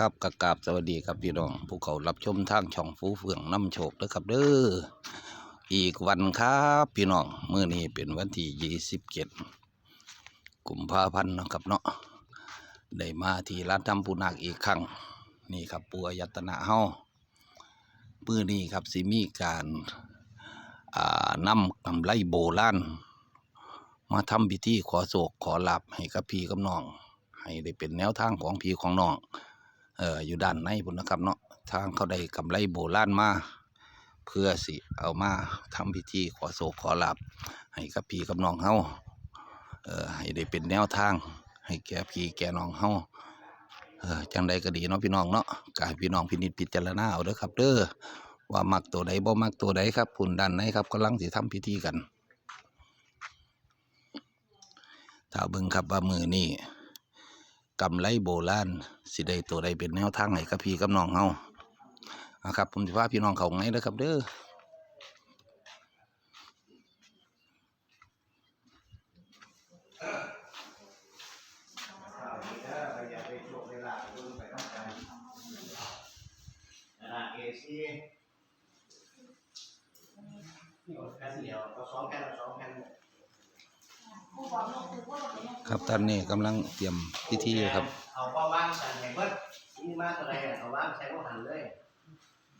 ครับกระกาบสวัสดีครับพี่น้องผู้เขารับชมทางช่องฟูเฟืองน้ำโชคด้อครับเด้ออีกวันครับพี่น้องเมื้อนี้เป็นวันที่ยี่สิบเจ็ดกุมภาพันธ์นะครับเนาะได้มาที่ร้านทำปูนาคอีกครั้งนี่ครับปูอายตนะเฮาเมื้อนี้ครับสิมีการนำกำไรโบราณมาทำพิธีขอโศกขอหลาบให้กับพี่กับน้อง ให้ได้เป็นแนวทางของพี่ของน้อง เอ่ออยู่ด้านในพุ่นนะครับเนาะทางเขาได้กำไรโบราณมาเพื่อสิเอามาทำพิธีขอโศกขอลาบให้กับพี่กับน้องเฮาเอ่อให้ได้เป็นแนวทาง ให้แก่พี่แก่น้องเฮาเออจังใดก็ดีเนาะพี่น้องเนาะกให้พี่น้องพินิจพิจารณาเอาเด้อครับ เด้อว่ามักตัวใดบ่มักตัวใดครับพุ่นด้านในครับกำลังสิทำพิธีกันถ้าเบิ่งครับว่ามือนี่ กำไรโบราณสิได้ตัวใดเป็นแนวทางให้กับพี่กับน้องเฮาอะครับ ผมสิพาพี่น้องเขาไงเด้อครับ เด้ออย่าไปโชคเวลาดูไปต้องการนเอซียแค่เดียวก็สองแค่สองแค่ ครับตอนนี้กำลังเตรียมพิธีอยู่ครับเอาว่าว่างใส่ให้เบิดนี่มาอะไรเอาว่างใส่ก็หันเลย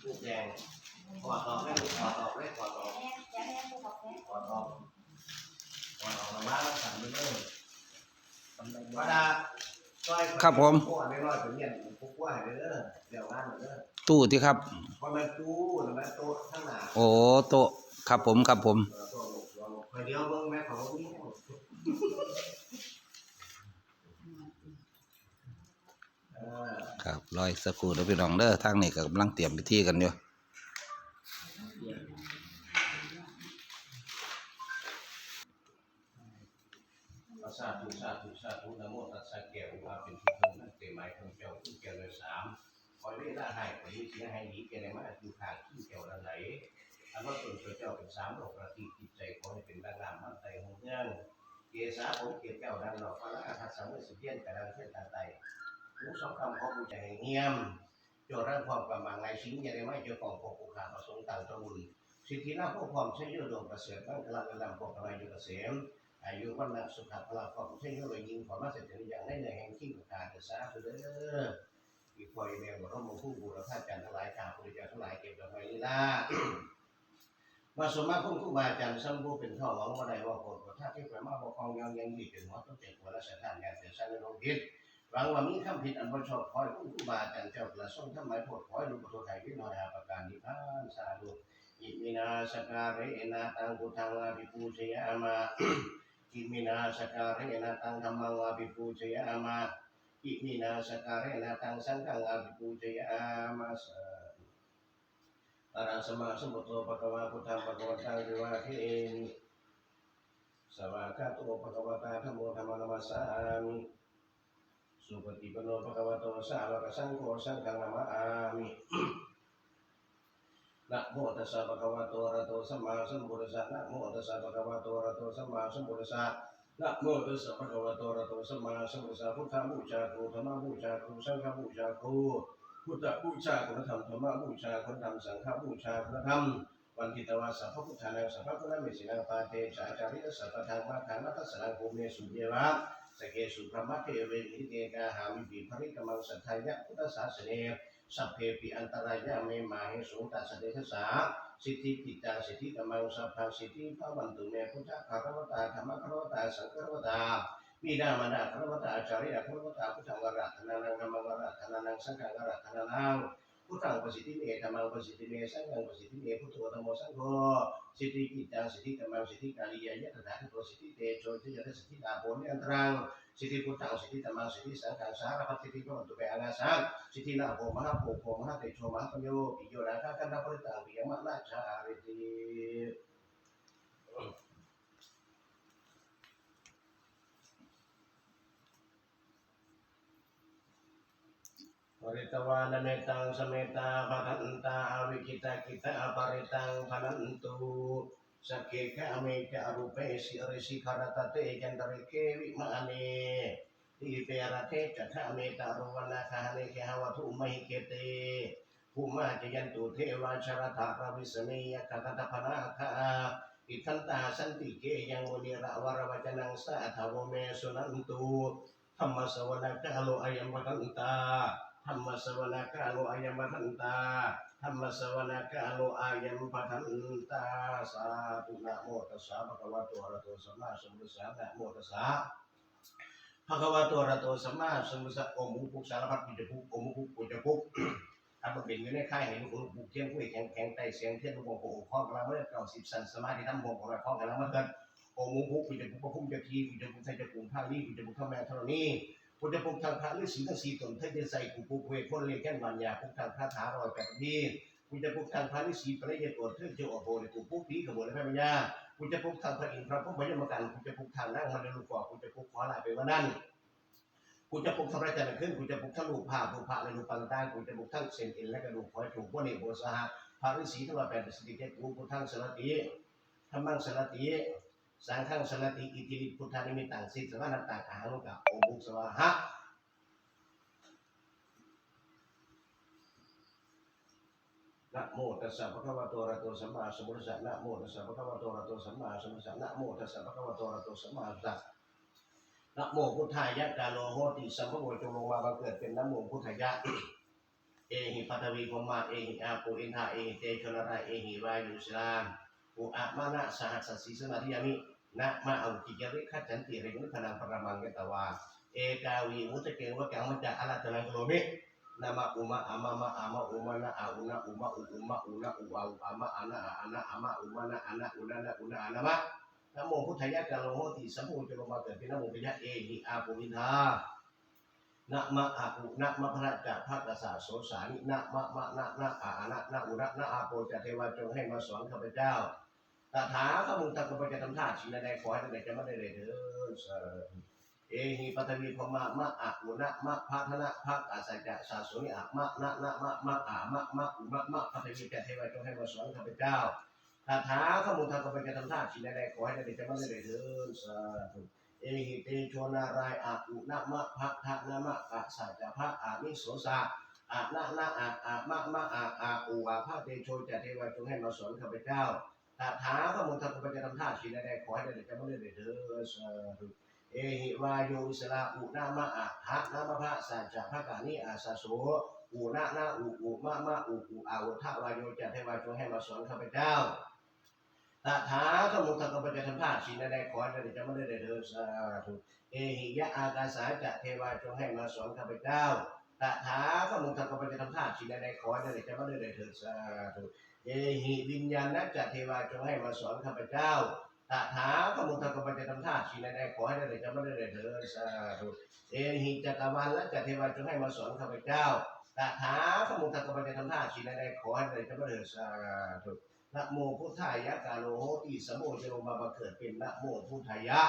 ลูกแดงกอดออกเลยกอดออกเลยกอดออกกอดออกกอดออกมาว่างสั่นไปเลยว่าดาพวกไม่รอดเป็นเนี่ยพวกว่าเด้อเดี๋ยวว่างเด้อตู้ที่ครับพอมันตู้หรือมันโต๊ะข้างหน้าโอ้โตะครับผมครับผม เดี๋ยวเบิ่งแม่เขาวิ่งครับรอยสักครู่เด้อพี่น้องเด้อทางนี้ก็กำลังเตรียมพิธีกันอยู่สาธุสาธุสาธุนะโมตัสสะแก้วว่าเป็นที่เพิ่งนั่นเต็มไม้ของเจ้าขึ้นแก้วเลยสามคอยเวลาให้ไปเสียให้ดีแก่ในมาคือขาดขึ้นแก้วละไหล อันว่าตนเจ้าเป็นสามโลกประติจิตใจขอให้เป็นดังงามมันใจหงเงื่อนเกษาผมเกียรติเจ้าดังดอกฟ้าทัศสังเวชเทียนกระดังเทียนตาไตหูสองคำของผู้ใจเงียบโจรร่างความประมาณไงสิ่งใหญ่ไม่เจ้าของพวกผู้ขาประสงค์ต่างตระบุญสิทธิหน้าพวกความใช้ยุโดงประเสริฐบ้งกลางกลางพวกอะไรอยู่เกษมอายุวันละสุขภาพความใช้ยุโดยยิงความมาเสร็จอย่างได้ในแห่งที่ประกาศสาธุเด้ออีกฝ่ายแม่บอกว่ามูผู้บูรพาจันทร์ทั้งหลายข่าวบริจาคทั้งหลายเก็บดอกไม้ลีลา มาสมมาพุ่งคู่บาจันทร์สัมบูเป็นท่อหวังว่าได้ว่าโปรดถ้าที่ประมาบอกคองยังยังดีเป็นหัวต้องเจ็บหัวและสถานงานเสียสร้างในโรงพิษหวังว่ามีคำผิดอันบ่ชอบขอให้ผู้ครูบาอาจารย์เจ้าประสงค์ทำหมายโพดขอให้ลูกประตูไทยวิน้อยอาประการนิพพานสาธุอิมินาสการเรนะตังพุทังอาภิปูชยามาอิมินาสการเรนะตังธรรมังอาภิปูชยามาอิมินาสการเรนะตังสังฆังอาภิปูชยามาสา อะระสมาสมพุทโธภะคะวะพุทธังภะคะวะตังวิวาทิเทมิสวากาโตภะคะวะตาธัมโมธัมมังนัมสสามิสุปฏิปโนภะคะวะโตสาวกสังโฆสังฆนามามินะโมตัสสะภะคะวะโตอะระโตสัมมาสัมพุทธัสสะนะโมตัสสะภะคะวะโตอะระโตสัมมาสัมพุทธัสสะนะโมตัสสะภะคะวะโตอะระโตสัมมาสัมพุทธัสสะพุทธบูชาครูธรรมบูชาครูสังฆบูชาครู พุทธบูชาคุณธรรมธรรมบูชาคุณธรรมสังฆบูชาคุณธรรมวันทิตวาสัพพุทธานังสัพพุทธเมสินังปาเตชาจาริยสัพพทางมาทางนัตสนังภูเมสุเยวะสเกสุพระมัทเทเวนิเกกาหามิปิภริกมังสัทธายะพุทธศาสเนสัพเพปิอันตรายะเมมาเหสุตัสเดชสาสิทธิปิตาสิทธิกมังสัพพังสิทธิภาวันตุเมพุทธคารวตาธรรมคารวตาสังฆรวตา มีดามานาคารวตาอาจาริยคารวตาพุทธังวรัตนานังธรรมังวรัตนานังสังฆังวรัตนานังพุทธังประสิทธิเมธรรมังประสิทธิเมสังฆังประสิทธิเมพุทโธธรรมโมสังโฆสิทธิปิตาสิทธิกมังสิทธิกาลิยะยะตถาคตสิทธิเตโชทิยะสิทธิอาโปนิอันตรังสิทธิพุทธังสิทธิธรรมังสิทธิสังฆังสารพัดสิทธิพระวันตุเปอานาสังสิทธินาโภมหาโภโภมหาเตโชมหาปัญโยปิโยนาคาคันธปริตังปิยมะนาชาริติ ปริตวานเมตังสเมตาภคันตาอวิกิตากิตาปริตังพนันตุสักเกกะเมกะรูเปสิ ริสิขามาเนทีเปรเทศจัทธาเมาโรวาเนกาจยันตุเทวาชรถาภวิสเยคตตพนาคาอิทันตาสันติเกยังวนิระวาเมสุนันตุธรรมสวนกาโลอายัมพันตาธรรมสวนกาโลอายัมปทันตาธรรมสวนากาโลอายัมปทันตาสาธุนะโมตัสสะภะคะวะโตอะระโตสัมมาสัมพุทธัสสะนะโมตัสสะภะคะวะโตอะระโตสัมมาสัมพุทธัสสะองค์มุขสารพัดปุจจภุองค์มุขปุจจภุถ้ามันเป็นอยู่ในค่ายเห็นองค์บุกเทียนผู้แข็งแข็งไตเสียงเทียนลูกโป่งข้อกำลังเมื่อเก้าสิบสันสมาธิทั้งหมดของเราข้อกำลังเมื่อเกิดองค์มุปุจจภุพระพุ่มเจ้าทีปุจจภุไทยเจ้าปุ่งข้างนี้ปุจจภุข้างแม่เท่านี้ พุทธภูมิทางพระฤาษีทั้งสี่ตนเทศใส่กุปุเวพ้นเลแก่นบัญญาพุทธทางพระถารอยแปดนี้พุทธภูมิทางพระฤาษีปริยตรวจเทเจ้าอโภในกุปุผีขบวนและพระปัญญาพุทธภูมิทางพระอินทร์พระพุทธมยมกันพุทธภูมิทางนั่งมันลูกกอกพุทธภูมิขอลายไปว่านั่นพุทธภูมิทำไรแต่ละขึ้นพุทธภูมิทั้งลูกผ้าภูพระและลูกปังตาพุทธภูมิทั้งเส้นเอ็นและกระดูกคอยถูกพวกนี้โบสหะพระฤาษีทั้งหลายแปดสิบเจ็ดภูมิพุทธังสารติธรรมังสารติ สังฆังสารติอิติริพุทธานิมิตังสิทธวานัตตาอาหังกับอบุสวาหะนะโมตัสสะภะคะวะโตอะระโตสัมมาสัมพุทธัสสะนะโมตัสสะภะคะวะโตอะระโตสัมมาสัมพุทธัสสะนะโมตัสสะภะคะวะโตอะระโตสัมมาสัมพุทธัสสะนะโมพุทธายะกาโลโหติสัมภโวจงลงมาบังเกิดเป็นนะโมพุทธายะเอหิปัทวีพมาเอหิอาปูอินทาเอหิเตชนราเอหิวายุสลามอุอะมานะสหัสสีสมาธิยามิ นะมาเอากิจวิคัจันติริยุทนังปรมังกตวาเอกาวีมุตเกวะกังมัจจาละตนังโลเมนามาอุมาอามาอามาอุมาณะอาอุนะอุมาอุอุมาอุนะอุอาอุอามาอานะอาอานะอามาอุมานะอานะอุนะนะอุนะอานามะนะโมพุทธายะกะโลโหติสัมโพจโลมาเกิดเป็นนะโมปิยะเอหิอาปุวินทานะมะอาอุนะมะพระจักภาคสาโสสานินะมะมะนะนะอานะนะอุนะนะอาโปจะเทวาจงให้มาสอนข้าพเจ้า ตถาคมุตตะกุปจะทำท่าชินใดขอให้ท่านจะไม่ได้เลยเถิดสาธุเอหิปัทวีพมะมะอะอุนะมะพะทนะภาคอาสัจจะสาสุนิอะมะนะนะมะมะอามะมะอุมะมะปัทวีจะเทวาจงให้มาสอนข้าพเจ้าคาถาขมุทากปะจะทำท่าชินใดขอให้ได้จะไม่ได้เถิดสาธุเอหิเตโชนารายอาอุนะมะภะทะนะมะกะสัจจะภะอามิโสสะอานะนะอาอามะมะอาอาอุอาภะเตโชจะเทวาจงให้มาสอนข้าพเจ้า คาถาขมุทากปะจะทำท่าชินใดขอให้ได้จะไม่ได้เถิดสาธุเอหิวาโยอิสลาอุนะมะอาหะนะมะภะสัจจะภะกานิอาสาโสอุนะนะอุอุมะมะอุอุอาวุธวายโยจะเทวาจงให้มาสอนข้าพเจ้าตถาคมุตตะกปะจะทำท่าชินใดขอให้ได้จะไม่ได้เถิดสาธุเอหิยะอากาสาจะเทวาจงให้มาสอนข้าพเจ้าตถาคมุตตะกปะจะทำท่าชินใดขอให้ได้จะไม่ได้เถิดสาธุ เอหิวิญญาณจะเทวาจงให้มาสอนข้าพเจ้าตถาคมุตตะกปะจะทำท่าชินใดขอให้ได้จะไม่ได้เถิดสาธุเอหิจักรวาลและจะเทวาจงให้มาสอนข้าพเจ้าตถาคมุตตะกปะจะทำท่าชินใดขอให้ได้จะไม่ได้เถิดสาธุนะโมพุทธายะกาโลโหติสมโภจลงมาบังเกิดเป็นนะโมพุทธายะ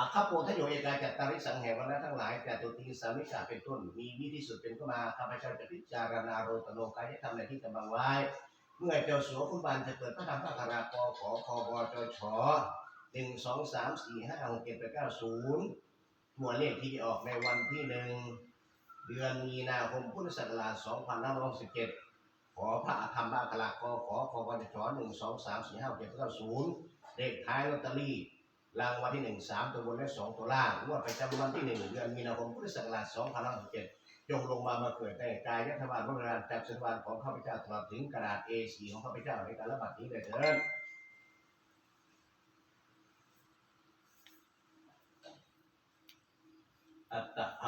อาคาโปทโยเอกาจัตตาริสังเหวนะทั้งหลายแต่ตัวตีสามิกาเป็นต้น มีวิธีสุดเป็นก็มาข้าพเจ้าจะพิจารณาโรตโนกายธรรมในที่กำบังไว้ เมื่อเจ้าสัวคุณบานจะเปิดพระธรรมพระคารากอขอคอบจชหนึ่งสองสามสี่ห้าหกเจ็ดแปดเก้าศูนย์ตัวเลขที่จะออกในวันที่หนึ่งเดือนมีนาคมพุทธศักราชสองพันห้าร้อยสิบเจ็ดขอพระธรรมบาคลากอขอขอวันจอหนึ่งสองสามสี่ห้าหกเจ็ดเก้าศูนย์เลขท้ายลอตเตอรี่ รางวัลที่หนึ่งสามตัวบนและสองตัวล่างงวดประจำวันที่หนึ่งเดือนมีนาคมพุทธศักราชสองพันห้าร้อยเจ็ดจงลงมามาเกิดในกายรัฐบาลพระราชจักรสวรรค์ของข้าพเจ้าตลอดถึงกระดาษ A4 ของข้าพเจ้าในการระบาดนี้เลยเถิด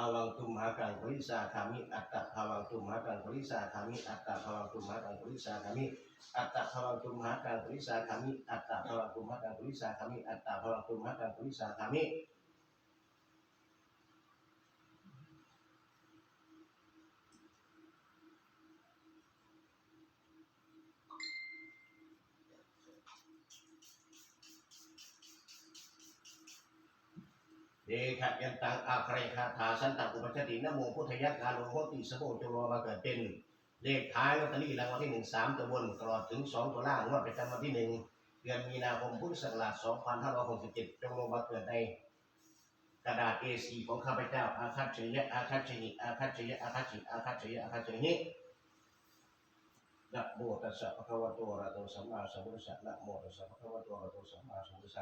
อัตตะภาวังตุมหากังปริสาคามิอัตตะภาวังตุมหากัง เดขะยันตังอาใครคาถาสันตังอุปชตินะโมพุทธยักกาโลโหติสโภจงรมาเกิดเป็นเลขท้ายลอตเตอรี่รางวัลที่หนึ่งสามตัวบนตลอดถึงสองตัวล่างงวดประจำวันที่หนึ่งเดือนมีนาคมพุทธศักราชสองพันห้าร้อยหกสิบเจ็ดจงลงมาเกิดในกระดาษ A4 ของข้าพเจ้าอาคัตเฉยะอาคัตเฉยอาคัตเฉยอาคัตเฉยอาคัตเฉยอาคัตเฉยนะโมตัสสะภะคะวะโตอะระหะโตสัมมาสัมพุทธัสสะนะโมตัสสะภะคะวะโตอะระหะโตสัมมาสัมพุทธัสสะ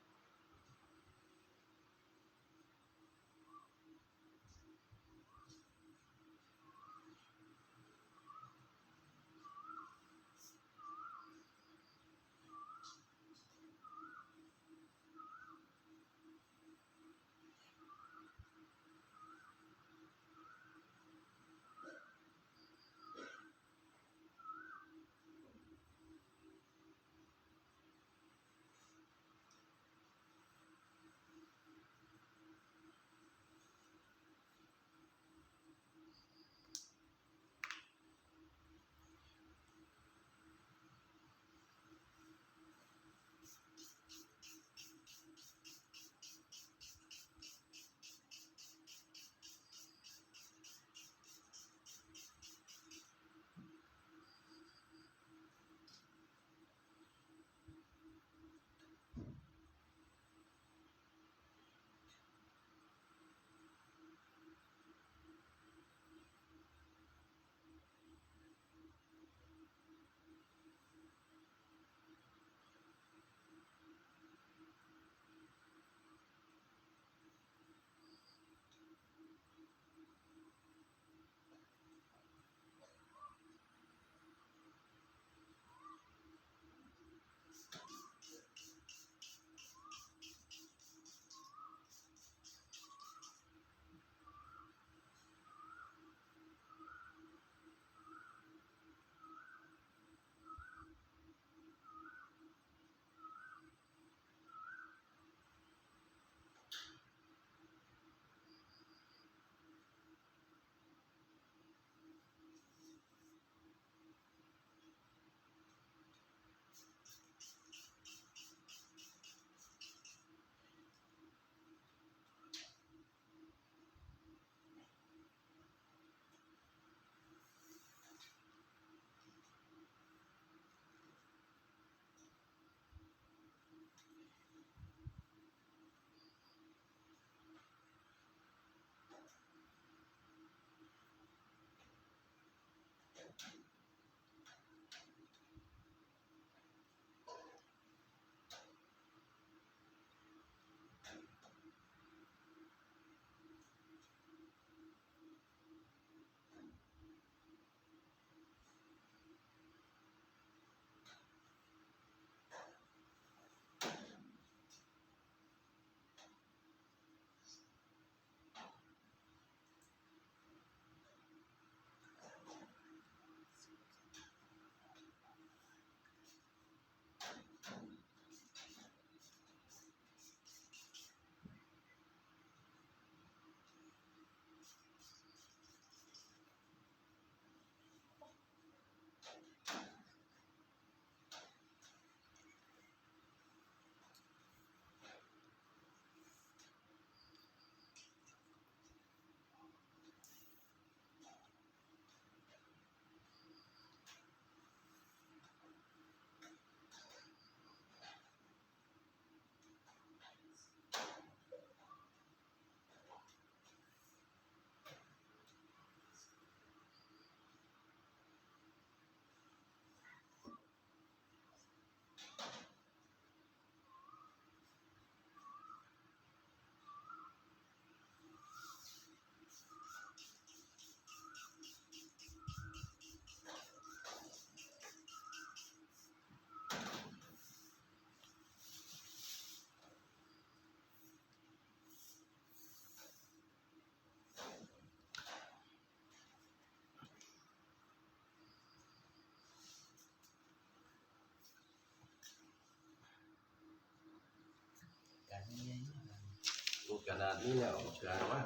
รูปกระดาษนี้เนี่ยเอากลางว่า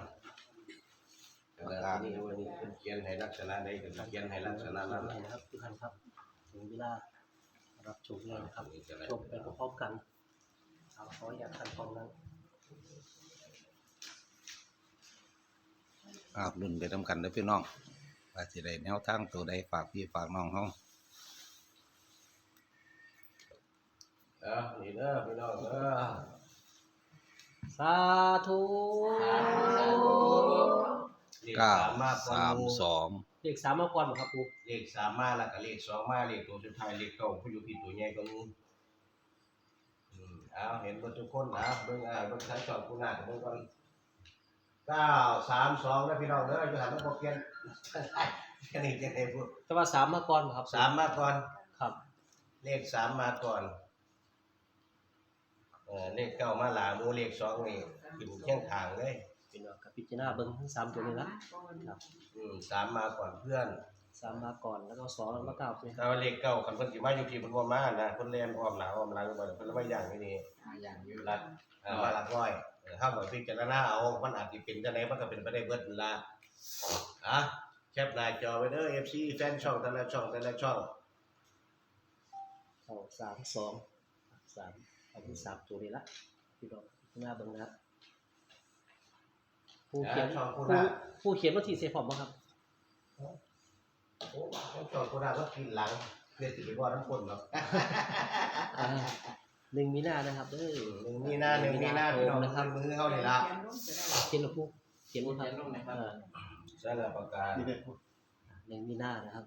กระดาษนี้วันนี้เป็นเขียนให้ลักษณะใดก็เขียนให้ลักษณะนั้นไหนนะนะครับทุกท่านครับถึงเวลารับชมเลยนะครับนี่จะได้ชมไปพร้อมๆกันเอาขออยากขั้นตอนนั้นอาบรุ่นไปทำกันเด้อพี่น้องว่าสิได้แนวทางตัวใดฝากพี่ฝากน้องเฮาเออนี่เด้อพี่น้องเด้อ สาธุเลขเก้าสามมาก่อนสามหมู่สองเลขสามมาก่อนบ่ครับปูเลขสามมาแล้วก็เลขสองมาเลขตัวสุดท้ายเลขเก้าผู้อยู่ที่ตัวใหญ่ก็งูอืมเอาเห็นเบ่ทุกคนนะเบิ่งอ่าเบิ่งทั้งสองคุณหน้าเบิ่งก่อนเก้าสามสองนะพี่น้องเด้ออยู่หันมาบ่เปลี่ยนแค่นี้จะได้พูดแต่ว่าสามมาก่อนบ่ครับสามมาก่อน ครับ เลขสามมาก่อน เออเลขเก้ามาหลาหมูเลขสองนี่ขึ้นเคียงทางเลยพี่น้องกับพิจารณาเบิ่งทั้งสามตัวนี้ละครับอืมสามมาก่อนเพื่อนสามมาก่อนแล้วก็สองแล้วก็เก้าใช่ไหมแต่ว่าเลขเก้าคันเพิ่นสิมาอยู่ที่เพิ่นบ่มานะเพิ่นเล่นอ้อมหน้าอ้อมหลังบ่เพิ่นมาอย่างนี้นี่รัดอ่ามาหลักร้อยเออเฮาก็พิจารณาเอามันอาจสิเป็นจังไดมันก็เป็นไปได้เบิดนั่นล่ะอะแคปหน้าจอไว้เด้อ FC แฟนช่องแต่ละช่องแต่ละช่องสองสามสองสาม เอาที่สามตัวนี้ละพี่น้องพิจารณาเบิ่งนะครับผู้เขียนช่องโคผู้ราชผู้เขียนว่าที่เซฟอมบ่ครับโอ้ช่องโคราชก็กินหลังเพื่อสิไปบ่น้ำคนเนาะอ่าหนึ่งมีนานะครับเด้อหนึ่งมีหน้าหนึ่งมีหน้าพี่น้องนะครับมือเฮานี่ล่ะเขียนลงผู้เขียนลงครับอ่าใช่แล้วประกาศ หนึ่งมีนานะครับ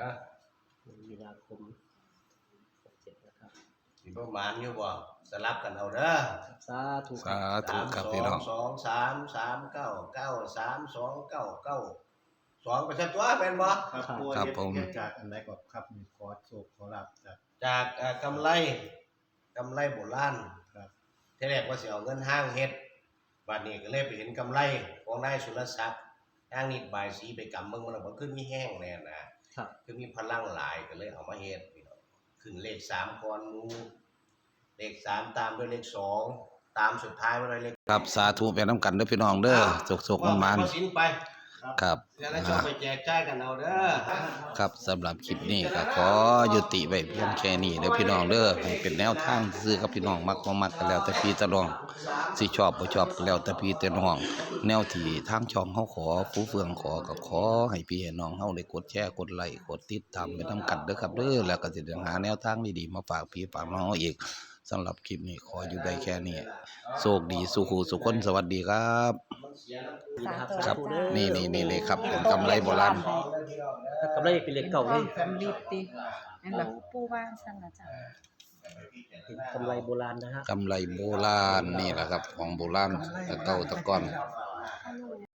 อะหนึ่งมีนาคมหกเจ็ดนะครับสิประมาณอยู่บ่สลับกันเอาเด้อสาธุคสารับธุครับพี่น้องสองสามสามเก้าเก้าสามสองเก้าเก้าสองไปซะตัวแม่นบ่ครับครับผู้ครับเฮ็ดผมเฮ็ดจากอันใดก็ครับมีขอโชคขอลาบจากจากเอ่อกำไรกำไรโบราณครับทีแรกว่าสิเอาเงินห้างเฮ็ดบัดนี้ก็เลยไปเห็นกำไรของนายสุรศักดิ์ห้างนิดบายสีไปกำเบิ่งมันแล้วมันขึ้นมีแห้งแน่นะ ครับคือมีพลังหลายก็เลยเอามาเฮ็ดพี่น้องขึ้นเลขสามก่อนหมูเลขสามตามด้วยเลขสองตามสุดท้ายมาด้วยเลขครับสาธุไปน้ำกันเด้อพี่น้องเด้อสุกๆมันมันเอาสินไปๆ ครับ แล้วก็ชอบไปแจกจ่ายกันเอาเด้อ ครับสำหรับคลิปนี้ก็ขอยุติไว้เพียงแค่นี้เด้อพี่น้องเด้อให้เป็นแนวทางซื้อกับพี่น้องมักบ่มักก็แล้วแต่พี่ตะลองสิชอบบ่ชอบก็แล้วแต่พี่แต่น้อง แนวที่ทางช่องเฮาขอผู้เฟืองขอก็ขอให้พี่ให้น้องเฮาได้กดแชร์กดไลค์กดติดตามไปนํกันเด้อครับเด้อแล้วก็สิได้หาแนวทางดีๆมาฝากพี่ฝากน้องเฮาอีก สำหรับคลิปนี้ขออยู่ได้แค่นี้โชคดีสุขสุขคนสวัสดีครับนี่นะครับครับสาธุเด้อนี่นี่นี่เลยครับเป็นกำไรโบราณถ้ากำไรเป็นเลขเก่าเลยสำลีตินั่นแบบปูบ้านสั่นละจ้ะเป็นกำไรโบราณนะฮะกำไรโบราณนี่แหละครับ ของโบราณตะเก่าตะก้อน